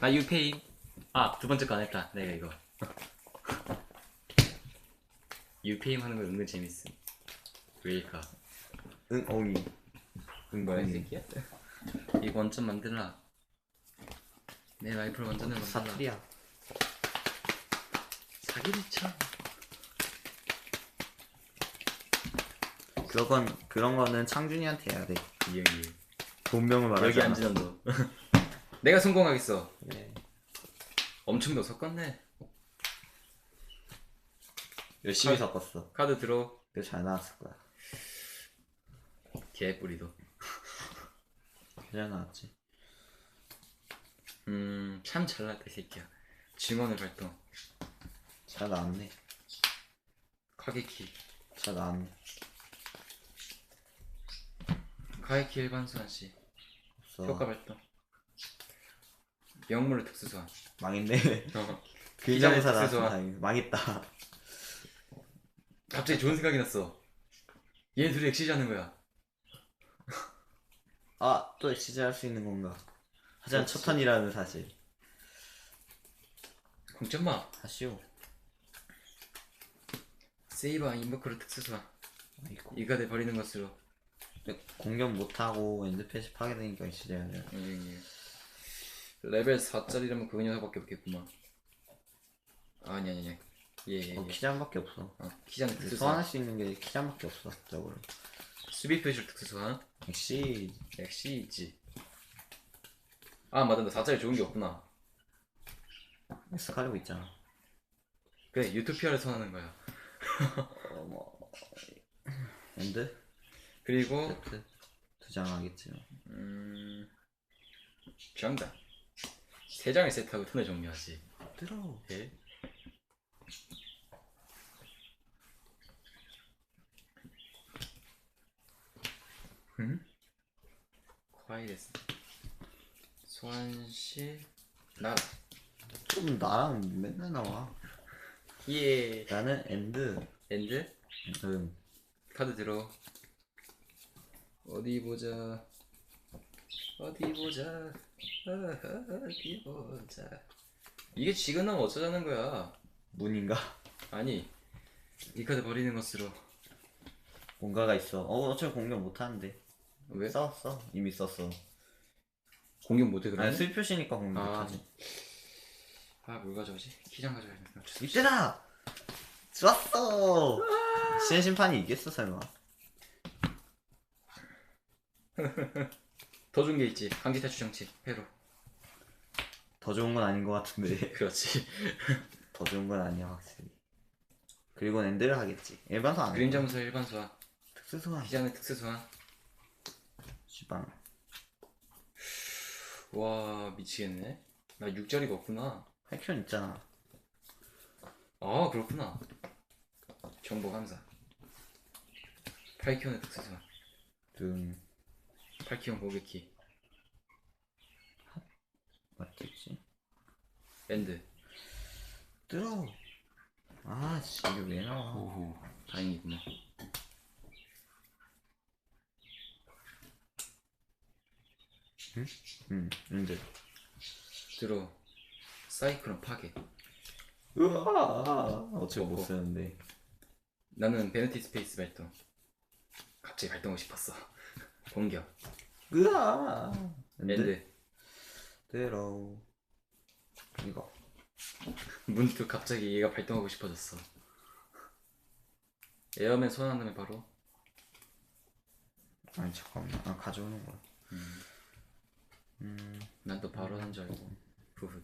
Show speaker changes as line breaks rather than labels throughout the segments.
나 유페이. 아, 두 번째 거 안 했다. 내가 이거. 유페임 하는 거 은근 재밌음. 왜일까?
응 엉이 응
뭐야, 이. 새끼야? 이거 원점 만들라. 내 라이플 원전을 만들라.
사투리야
사기를 쳐.
그건 그런 거는 창준이한테 해야 돼
이 형이.
본명을 말하지
여기
않아
앉으는 너. 내가 성공하겠어.
네.
엄청 더 섞었네.
열심히
칼-
섞었어
카드 들어.
그게 잘 나왔을 거야
개뿌리도.
잘 나왔지
음, 참 잘났다, 이 새끼야. 증언의 발동.
잘 나왔네
카게키.
잘 나왔네
카게키 일반 소환씨.
없어
효과 발동. 영물의 특수 소환.
망했네
어.
글자무사
기자의
나왔어
특수소환.
망했다
갑자기 좋은 생각이 났어. 얘 둘이 엑시즈 하는 거야.
아 또 엑시즈 할 수 있는 건가 하지만
그렇지.
첫 턴이라는 사실
공점마.
아쉬워
세이버 인버크로 특수 소환.
아이고
이가 돼 버리는 것으로.
공격 못하고 엔드 패시 파괴되니까 엑시즈 해야 돼
음, 레벨 4짜리라면 그 녀석밖에 없겠구만. 아니 아니 아니. 예, 예,
어,
예.
키장밖에 없어
어, 키장
근데
특수
소환할
소환.
수 있는 게 키장밖에 없어 저거를
수비 표시 특수 소환.
역시
역시 있지. 아 맞다, 나 4짜리 좋은 게 없구나.
스칼리고 있잖아
그래, 유토피아를 선하는 거야.
어 뭐 엔드
그리고
세트 두장 하겠지
음 정답. 세 장을 세트하고 턴을 정리하지.
들어
예. 음? 과일에스 소환시 나라.
좀 나랑 맨날 나와.
예
나는 엔드.
엔드?
음
카드 들어. 어디 보자 어디 보자. 어디 보자. 이게 지금 나면 어쩌자는 거야?
문인가?
아니 이 카드 버리는 것으로.
뭔가가 있어. 어 어차피 공격 못 하는데.
왜?
썼어 이미 썼어.
공격 못해 그러면?
아니 수입 표시니까 공격
아.
못하지.
아, 뭘 가져오지? 키장 가져야겠다.
이때다! 좋았어! 신 심판이 이겼어 설마
더 좋은 게 있지. 강기타 추정치. 회로.
더 좋은 건 아닌 것 같은데
그렇지.
더 좋은 건 아니야 확실히 그리고 엔드를 하겠지 일반소 안 해.
그림자 문서 일반 소환.
특수 소환
기장의 특수 소환.
주방
와, 미치겠네. 나 6자리가 없구나.
할퀴온 있잖아
아, 그렇구나. 정보 감사. 8키온의 특수 소환.
등
8키온 고객키.
맞겠지
엔드.
들어 아씨 이게 왜 나와
오호. 다행이구나.
응 엔드
들어. 사이클론 파괴.
으아 어차피 못. 쓰는데
나는 베네티 스페이스 발동. 갑자기 발동하고 싶었어. 공격.
으아 엔드
엔드.
들어 이거
문득 갑자기 얘가 발동하고 싶어졌어. 에어맨 소환한 다음에 바로
아니 잠깐만 아 가져오는 거야
음,
음
난 또 바로 한 줄 알고 후후.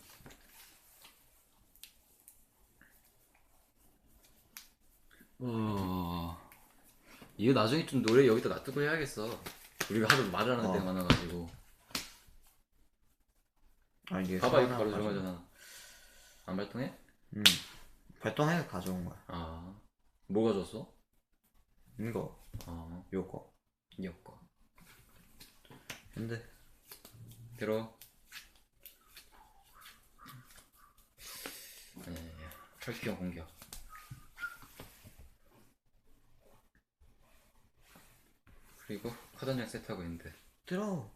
어... 이거 나중에 좀 노래 여기다 놔두고 해야겠어. 우리가 하도 말을 하는
어.
데가 많아가지고.
아 이게
봐봐 이거 바로
가져오-
들어가잖아. 안 발동해?
음 발동해서 가져온 거야
아, 뭐가 줬어?
이거
아,
요거
이었고.
근데
들어. 네, 혈기형 공격. 한장 세트하고 있는데
들어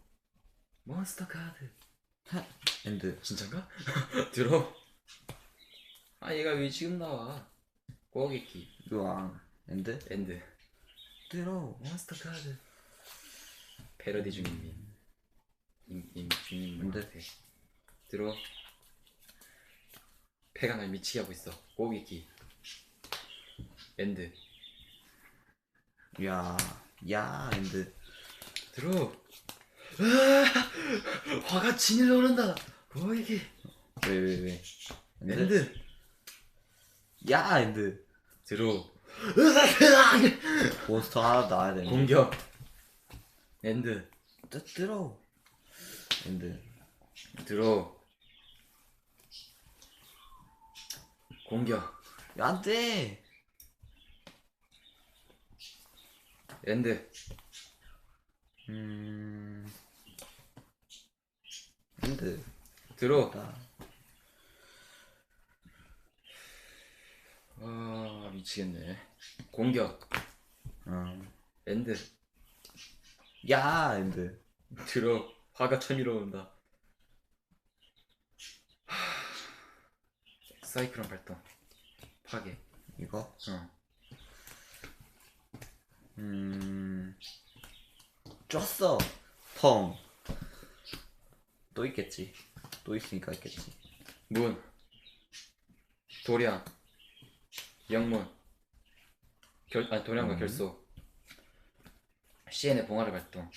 몬스터 카드.
하, 엔드
진짠가? 들어. 아 얘가 왜 지금 나와? 꼬개기
유황 엔드
엔드
들어
몬스터 카드 패러디 중인 님. 임, 임, 중인
엔드.
님한테 들어. 패가 날 미치게 하고 있어. 꼬개기 엔드
야야 엔드
들어. 으아! 화가 진일 오른다. 꼬개기
왜왜 왜? 엔드
엔드.
야 엔드.
들어.
몬스터 하나 나와야 되는데.
공격. 엔드.
뜨- 들어. 엔드.
들어. 공격.
야 안 돼.
엔드
음. 엔드
들어. 나아 미치겠네. 공격.
어.
엔드.
야 엔드.
들어. 화가 천이로 온다. 사이클론 발동. 파괴.
이거?
어.
음 쪘어. 펑. 또 있겠지. 또 있으니까 있겠지.
문. 도량. 영문. 결 아니 도량과
음.
결소. CN의 봉화를 발동.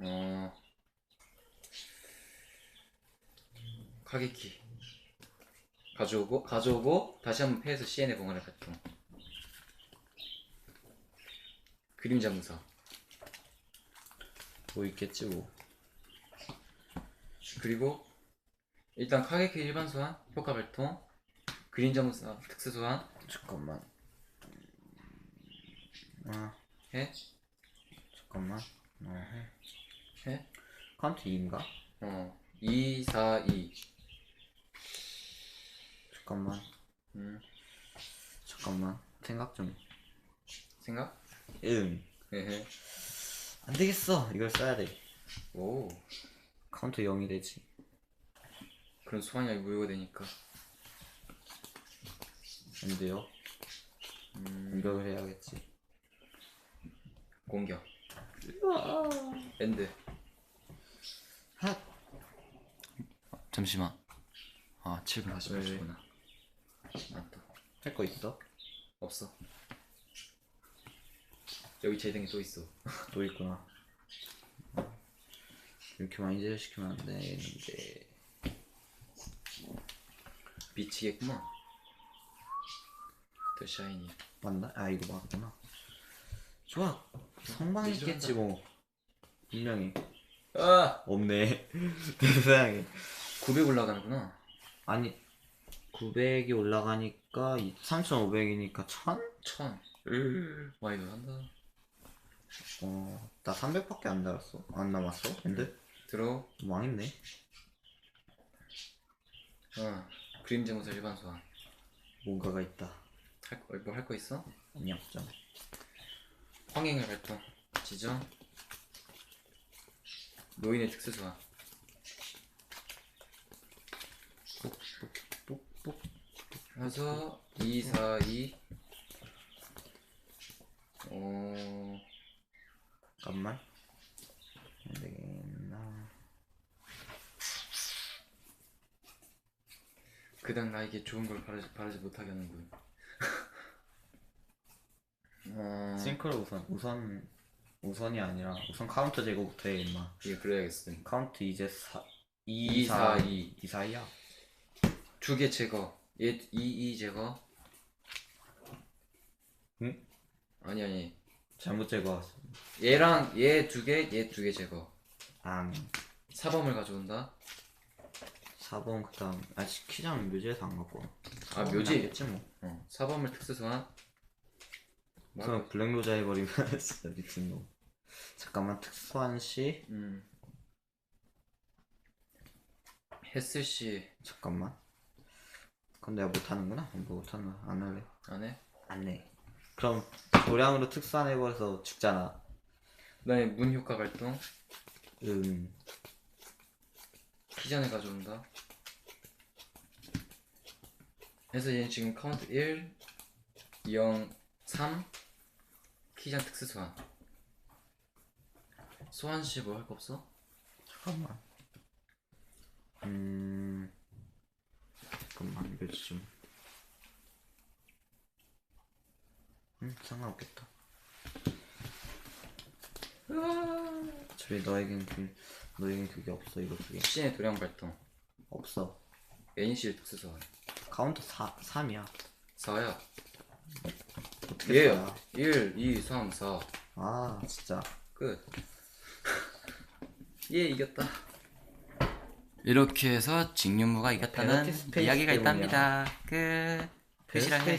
어. 카게키. 가져오고 가져오고 다시 한번 패해서 CN의 봉화를 발동 그림자 무사
뭐 있겠지 뭐.
그리고 일단 카게키 일반 소환 효과 발동 그림자 무사 특수 소환.
잠깐만. 아.
해?
잠깐만. 어, 해.
해?
카운트 2인가?
어, 2, 4, 2.
잠깐만.
음,
잠깐만. 생각 좀.
생각?
응.
에헤.
안 되겠어. 이걸 써야 돼.
오,
카운터 0이 되지.
그런 소환이 무효가 되니까.
안 돼요.
음,
공격을 해야겠지.
공격. 엔드.
핫.
잠시만. 아, 7분 48초구나. 맞다.
할 거 있어?
없어. 여기 재등이 또 있어.
또 있구나. 이렇게 많이 제시키면 안 되는데.
미치겠구만. 더 샤이니.
맞나? 아 이거 맞구나. 좋아. 성방 있겠지 뭐. 분명히.
아!
없네. 세상에.
900 올라가는구나.
아니 900이 올라가니까 3,500이니까 1000?
1000. 으, 많이 늘어난다.
어, 나 300밖에 안 달았어. 안 남았어? 근데
들어.
망했네.
어, 그림자 무사 일반 소환.
뭔가가 있다.
할 거, 뭐할 거 있어?
아니 없잖아.
황행을 발동 지정 노인의 특수 소환
뽁 뽁뽁.
해서 2, 4, 2
잠깐만. 안 되겠나.
그닥 나에게 좋은 걸 바라지, 바라지 못하게 하는군 어...
싱크로 우선 우선 우선이 아니라 우선 카운터 제거부터 해 임마.
이거 그래야겠어
카운트 이제 4
2, 4, 2
2 4이야.
두 개 제거 얘 2, 2 제거
응?
아니 아니
잘못 제거했어.
얘랑 얘 두 개, 얘 두 개 제거
앙.
사범을 가져온다
4번 그다음 아 키장 묘지에서 안 갖고. 와.
아, 묘지?
겠지 뭐.
어, 사범을 특수 소환 뭐
그럼 블랙로자 해버리면 진짜 미친놈. 잠깐만 특수한 시
음. 했을 시
잠깐만. 그럼 내가 못하는구나? 뭐 못하나? 안 할래.
안 해?
안 해. 그럼 도량으로 특수한 해버려서 죽잖아.
그다음에 문 효과 발동
음.
키전에 가져온다. 그래서 얘는 지금 카운트 1, 0, 3 키전 특수 소환. 소환 시뭐할 거 없어?
잠깐만. 음. 잠깐만 이거 좀. 음 상관없겠다. 저희 너에겐 그 너에겐 그게 없어 이거 그게
신의 도량 발동.
없어.
애니실 특수 소환.
카운터 4 3이야.
4야.
어떻게
얘
써야?
1, 2, 3, 4.
아 진짜.
끝. 얘 이겼다. 이렇게 해서
페널티 스페이스
이야기가
때문이야.
있답니다. 끝. 끝이라 해.